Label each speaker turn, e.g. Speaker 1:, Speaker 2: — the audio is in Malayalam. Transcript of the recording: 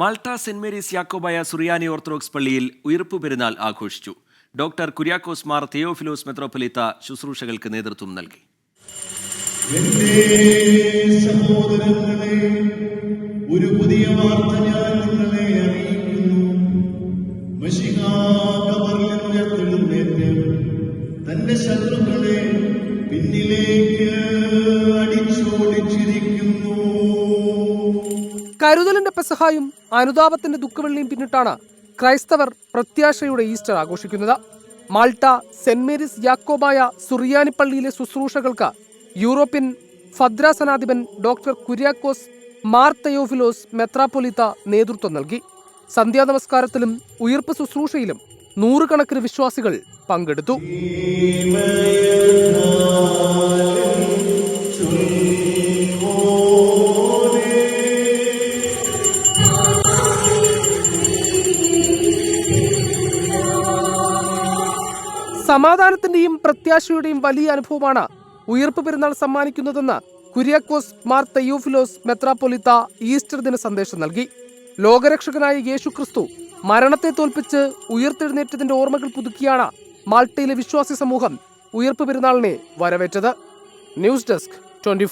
Speaker 1: Malta Saint Mary's Yakobaya Suriyani Orthodox പള്ളിയിൽ ഉയർപ്പ് പെരുന്നാൾ ആഘോഷിച്ചു. ഡോക്ടർ കുര്യാക്കോസ് മാർ തിയോഫിലോസ് മെത്രോപൊലിത്ത ശുശ്രൂഷകൾക്ക് നേതൃത്വം നൽകി.
Speaker 2: ഒരു പുതിയ വാർത്ത ഞാൻ നിങ്ങളെ അറിയിക്കുന്നു. തന്റെ ശത്രുക്കളെ പിന്നിലേക്ക്
Speaker 3: കരുതലിന്റെ പെസഹായും അനുതാപത്തിന്റെ ദുഃഖവെള്ളിയും പിന്നിട്ടാണ് ക്രൈസ്തവർ പ്രത്യാശയുടെ ഈസ്റ്റർ ആഘോഷിക്കുന്നത്. മാൾട്ട സെന്റ് മേരീസ് യാക്കോബായ സുറിയാനിപ്പള്ളിയിലെ ശുശ്രൂഷകൾക്ക് യൂറോപ്യൻ ഭദ്രാസനാധിപൻ ഡോക്ടർ കുര്യാക്കോസ് മാർ തയോഫിലോസ് മെത്രാപ്പൊലിത്ത നേതൃത്വം നൽകി. സന്ധ്യാനമസ്കാരത്തിലും ഉയർപ്പ് ശുശ്രൂഷയിലും നൂറുകണക്കിന് വിശ്വാസികൾ പങ്കെടുത്തു. സമാധാനത്തിന്റെയും പ്രത്യാശയുടെയും വലിയ അനുഭവമാണ് ഉയർപ്പ് പെരുന്നാൾ സമ്മാനിക്കുന്നതെന്ന് കുര്യാക്കോസ് മാർ തെയ്യോഫിലോസ് മെത്രാപ്പൊലിത്ത ഈസ്റ്റർ ദിന സന്ദേശം നൽകി. ലോകരക്ഷകനായ യേശുക്രിസ്തു മരണത്തെ തോൽപ്പിച്ച് ഉയർത്തെഴുന്നേറ്റതിന്റെ ഓർമ്മകൾ പുതുക്കിയാണ് മാൾട്ടയിലെ വിശ്വാസി സമൂഹം ഉയർപ്പ് പെരുന്നാളിനെ വരവേറ്റത്. News desk twenty